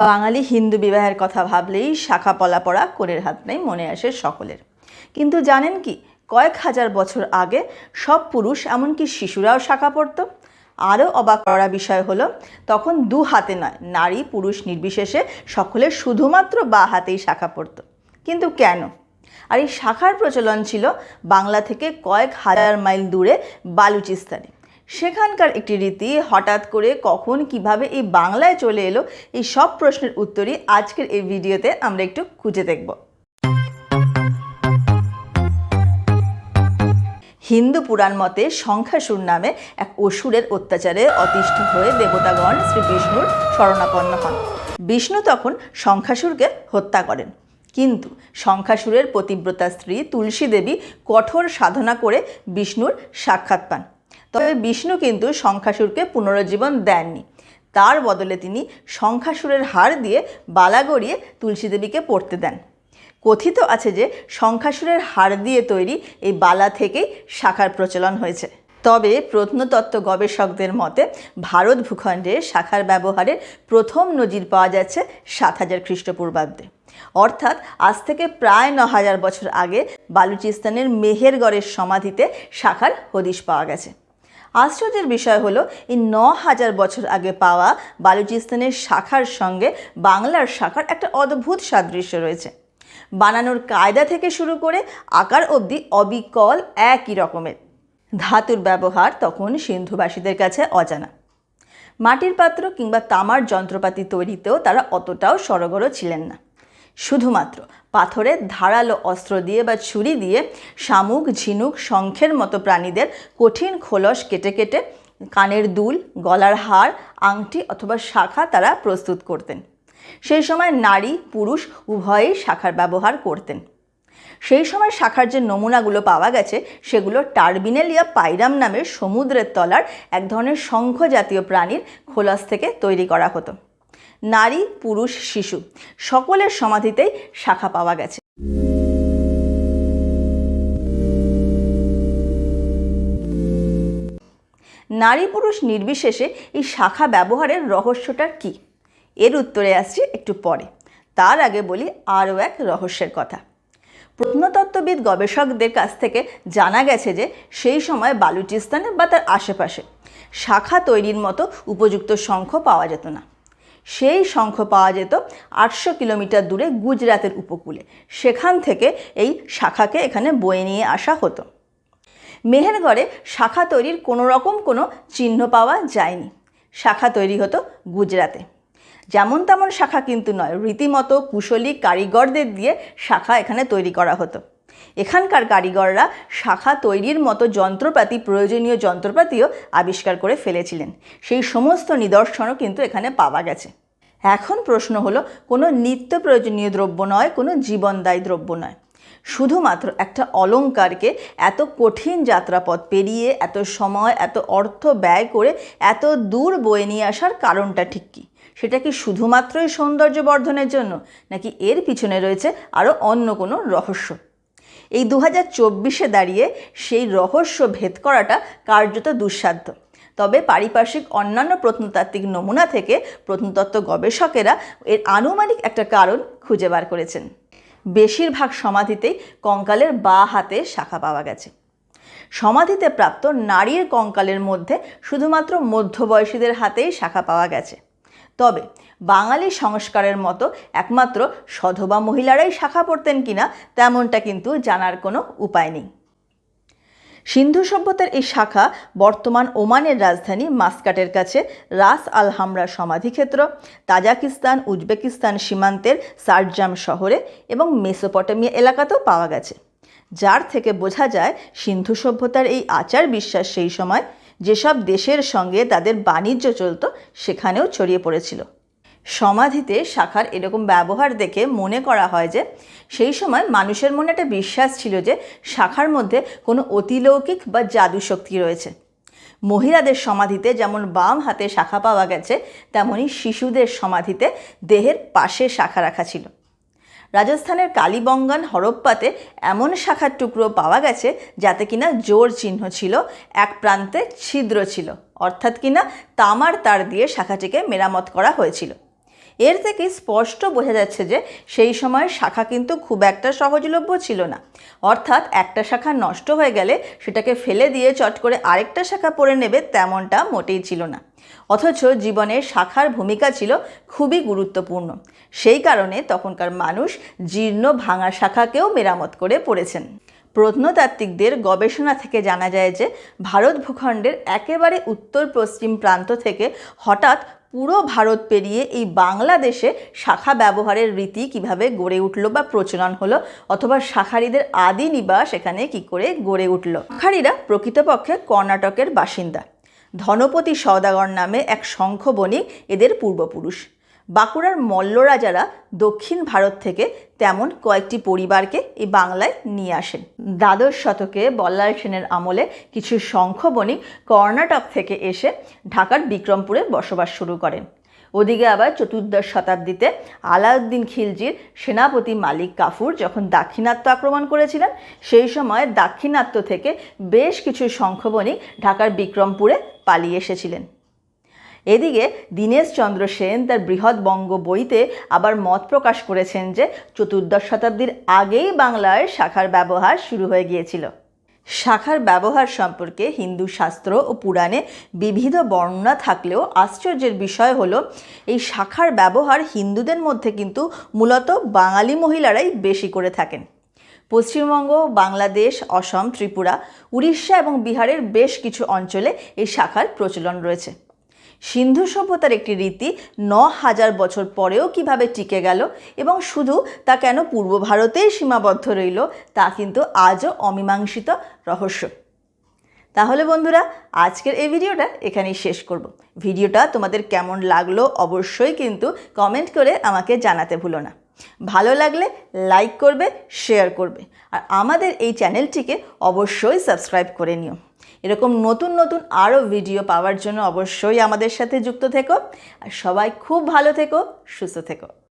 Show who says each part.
Speaker 1: বাঙালি হিন্দু বিবাহের কথা ভাবলেই শাখা পলা পড়া কোরের হাত নেই, মনে আসে সকলের। কিন্তু জানেন কি, কয়েক হাজার বছর আগে সব পুরুষ, এমনকি শিশুরাও শাখা পড়তো। আরও অবাক করা বিষয় হলো, তখন দু হাতে নয়, নারী পুরুষ নির্বিশেষে সকলে শুধুমাত্র বা হাতেই শাখা পড়তো। কিন্তু কেন? আর এই শাখার প্রচলন ছিল বাংলা থেকে কয়েক হাজার মাইল দূরে বালুচিস্তানে। সেখানকার একটি রীতি, হঠাৎ করে কখন কীভাবে এই বাংলায় চলে এলো, এই সব প্রশ্নের উত্তরই আজকের এই ভিডিওতে আমরা একটু খুঁজে দেখব। হিন্দু পুরাণ মতে সংখ্যাসুর নামে এক অসুরের অত্যাচারে অতিষ্ঠ হয়ে দেবতাগণ শ্রী বিষ্ণুর শরণাপন্ন হন। বিষ্ণু তখন সংখ্যাসুরকে হত্যা করেন। কিন্তু সংখ্যাসুরের পতিব্রতা স্ত্রী তুলসী দেবী কঠোর সাধনা করে বিষ্ণুর সাক্ষাৎ পান। তবে বিষ্ণু কিন্তু সংখ্যাসুরকে পুনরুজ্জীবন দেননি। তার বদলে তিনি সংখ্যাসুরের হার দিয়ে বালা গড়িয়ে তুলসী দেবীকে পড়তে দেন। কথিত আছে যে সংখ্যাসুরের হার দিয়ে তৈরি এই বালা থেকেই শাখার প্রচলন হয়েছে। তবে প্রত্নতত্ত্ব গবেষকদের মতে, ভারত ভূখণ্ডে শাখার ব্যবহারের প্রথম নজির পাওয়া যাচ্ছে সাত হাজার খ্রিস্টপূর্বাব্দে। অর্থাৎ আজ থেকে প্রায় ন হাজার বছর আগে বালুচিস্তানের মেহেরগড়ের সমাধিতে শাখার হদিশ পাওয়া গেছে। আশ্চর্যের বিষয় হলো, এই ন হাজার বছর আগে পাওয়া বালুচিস্তানের শাখার সঙ্গে বাংলার শাখার একটা অদ্ভুত সাদৃশ্য রয়েছে। বানানোর কায়দা থেকে শুরু করে আকার অবধি অবিকল একই রকমের। ধাতুর ব্যবহার তখন সিন্ধুবাসীদের কাছে অজানা। মাটির পাত্র কিংবা তামার যন্ত্রপাতি তৈরিতেও তারা অতটাও সরগরও ছিলেন না। শুধুমাত্র পাথরের ধারালো অস্ত্র দিয়ে বা ছুরি দিয়ে শামুক, ঝিনুক, শঙ্খের মতো প্রাণীদের কঠিন খোলস কেটে কেটে কানের দুল, গলার হার, আংটি অথবা শাখা তারা প্রস্তুত করতেন। সেই সময় নারী, পুরুষ উভয়েই শাখার ব্যবহার করতেন। সেই সময় শাখার যে নমুনাগুলো পাওয়া গেছে, সেগুলো টার্বিনেলিয়া পাইরাম নামের সমুদ্রের তলার এক ধরনের শঙ্খ জাতীয় প্রাণীর খোলস থেকে তৈরি করা হতো। নারী, পুরুষ, শিশু সকলের সমাধিতেই শাখা পাওয়া গেছে। নারী, পুরুষ নির্বিশেষে এই শাখা ব্যবহারের রহস্যটা কী? এর উত্তরে আসছি একটু পরে। তার আগে বলি আরও এক রহস্যের কথা। প্রত্নতত্ত্ববিদ গবেষকদের কাছ থেকে জানা গেছে যে সেই সময় বালুচিস্তানে বা তার আশেপাশে শাখা তৈরির মতো উপযুক্ত শঙ্খ পাওয়া যেত না। সেই শঙ্খ পাওয়া যেত আটশো কিলোমিটার দূরে গুজরাতের উপকূলে। সেখান থেকে এই শাখাকে এখানে বয়ে নিয়ে আসা হতো। মেহেরগড়ে শাখা তৈরির কোনো রকম কোনো চিহ্ন পাওয়া যায়নি। শাখা তৈরি হতো গুজরাতে। যেমন তেমন শাখা কিন্তু নয়, রীতিমতো কুশলী কারিগরদের দিয়ে শাখা এখানে তৈরি করা হতো। এখানকার কারিগররা শাখা তৈরির মতো যন্ত্রপাতি, প্রয়োজনীয় যন্ত্রপাতিও আবিষ্কার করে ফেলেছিলেন। সেই সমস্ত নিদর্শনও কিন্তু এখানে পাওয়া গেছে। এখন প্রশ্ন হলো, কোনো নিত্য প্রয়োজনীয় দ্রব্য নয়, কোনো জীবনদায়ী দ্রব্য নয়। শুধুমাত্র একটা অলঙ্কারকে এত কঠিন যাত্রাপথ পেরিয়ে, এত সময়, এত অর্থ ব্যয় করে, এত দূর বয়ে নিয়ে আসার কারণটা ঠিক কী? সেটা কি শুধুমাত্রই সৌন্দর্য বর্ধনের জন্য, নাকি এর পিছনে রয়েছে আরও অন্য কোনো রহস্য? এই দু হাজার চব্বিশে দাঁড়িয়ে সেই রহস্য ভেদ করাটা কার্যত দুঃসাধ্য। তবে পারিপার্শ্বিক অন্যান্য প্রত্নতাত্ত্বিক নমুনা থেকে প্রত্নতত্ত্ব গবেষকেরা এর আনুমানিক একটা কারণ খুঁজে বার করেছেন। বেশিরভাগ সমাধিতেই কঙ্কালের বা হাতে শাখা পাওয়া গেছে। সমাধিতে প্রাপ্ত নারীর কঙ্কালের মধ্যে শুধুমাত্র মধ্যবয়সীদের হাতেই শাখা পাওয়া গেছে। তবে বাঙালি সংস্কারের মতো একমাত্র সধবা মহিলারাই শাখা পড়তেন কিনা তেমনটা কিন্তু জানার কোনো উপায় নেই। সিন্ধু সভ্যতার এই শাখা বর্তমান ওমানের রাজধানী মাস্কাটের কাছে রাস আল হামরা সমাধিক্ষেত্র, তাজাকিস্তান, উজবেকিস্তান সীমান্তের সারজাম শহরে এবং মেসোপটেমিয়া এলাকাতেও পাওয়া গেছে। যার থেকে বোঝা যায়, সিন্ধু সভ্যতার এই আচার বিশ্বাস সেই সময় যেসব দেশের সঙ্গে তাদের বাণিজ্য চলত সেখানেও ছড়িয়ে পড়েছিল। সমাধিতে শাখার এরকম ব্যবহার দেখে মনে করা হয় যে সেই সময় মানুষের মনে একটা বিশ্বাস ছিল যে শাখার মধ্যে কোনো অতিলৌকিক বা জাদু শক্তি রয়েছে। মহিলাদের সমাধিতে যেমন বাম হাতে শাখা পাওয়া গেছে তেমনই শিশুদের সমাধিতে দেহের পাশে শাখা রাখা ছিল। রাজস্থানের কালীবঙ্গান হরপ্পাতে এমন শাখার টুকরো পাওয়া গেছে যাতে কিনা জোর চিহ্ন ছিল, এক প্রান্তে ছিদ্র ছিল, অর্থাৎ কিনা তামার তার দিয়ে শাখাটিকে মেরামত করা হয়েছিল। এর থেকে স্পষ্ট বোঝা যাচ্ছে যে সেই সময় শাখা কিন্তু খুব একটা সহজলভ্য ছিল না। অর্থাৎ একটা শাখা নষ্ট হয়ে গেলে সেটাকে ফেলে দিয়ে চট করে আরেকটা শাখা পড়ে নেবে তেমনটা মোটেই ছিল না। অথচ জীবনে শাখার ভূমিকা ছিল খুবই গুরুত্বপূর্ণ। সেই কারণে তখনকার মানুষ জীর্ণ ভাঙা শাখাকেও মেরামত করে পড়েছেন। প্রত্নতাত্ত্বিকদের গবেষণা থেকে জানা যায় যে ভারত ভূখণ্ডের একেবারে উত্তর পশ্চিম প্রান্ত থেকে হঠাৎ পুরো ভারত পেরিয়ে এই বাংলাদেশে শাখা ব্যবহারের রীতি কীভাবে গড়ে উঠল বা প্রচলন হলো, অথবা শাখারিদের আদি নিবাস এখানে কি করে গড়ে উঠল? শাখারিরা প্রকৃতপক্ষে কর্ণাটকের বাসিন্দা। ধনপতি সওদাগর নামে এক শঙ্খ বণিক এদের পূর্বপুরুষ। বাঁকুড়ার মল্ল রাজারা দক্ষিণ ভারত থেকে তেমন কয়েকটি পরিবারকে এই বাংলায় নিয়ে আসেন। দ্বাদশ শতকে বল্লাল সেনের আমলে কিছু শঙ্খ কর্ণাটক থেকে এসে ঢাকার বিক্রমপুরে বসবাস শুরু করেন। ওদিকে আবার চতুর্দশ শতাব্দীতে আলাউদ্দিন খিলজির সেনাপতি মালিক কাফুর যখন দাক্ষিণাত্য আক্রমণ করেছিলেন, সেই সময় দাক্ষিণাত্য থেকে বেশ কিছু শঙ্খবণিক ঢাকার বিক্রমপুরে পালিয়ে এসেছিলেন। এদিকে দীনেশ চন্দ্র সেন তার বৃহৎ বঙ্গ বইতে আবার মত প্রকাশ করেছেন যে চতুর্দশ শতাব্দীর আগেই বাংলায় শাখার ব্যবহার শুরু হয়ে গিয়েছিল। শাখার ব্যবহার সম্পর্কে হিন্দু শাস্ত্র ও পুরাণে বিবিধ বর্ণনা থাকলেও আশ্চর্যের বিষয় হলো, এই শাখার ব্যবহার হিন্দুদের মধ্যে কিন্তু মূলত বাঙালি মহিলারাই বেশি করে থাকেন। পশ্চিমবঙ্গ, বাংলাদেশ, অসম, ত্রিপুরা, উড়িষ্যা এবং বিহারের বেশ কিছু অঞ্চলে এই শাখার প্রচলন রয়েছে। সিন্ধু সভ্যতার একটি রীতি ন হাজার বছর পরেও কীভাবে টিকে গেল এবং শুধু তা কেন পূর্ব ভারতেই সীমাবদ্ধ রইল, তা কিন্তু আজও অমীমাংসিত রহস্য। তাহলে বন্ধুরা, আজকের এই ভিডিওটা এখানেই শেষ করব। ভিডিওটা তোমাদের কেমন লাগল অবশ্যই কিন্তু কমেন্ট করে আমাকে জানাতে ভুলো না। ভালো লাগলে লাইক করবে, শেয়ার করবে। আর আমাদের এই চ্যানেলটিকে অবশ্যই সাবস্ক্রাইব করে নিও। এরকম নতুন নতুন আরও ভিডিও পাওয়ার জন্য অবশ্যই আমাদের সাথে যুক্ত থেকো। আর সবাই খুব ভালো থেকো, সুস্থ থেকো।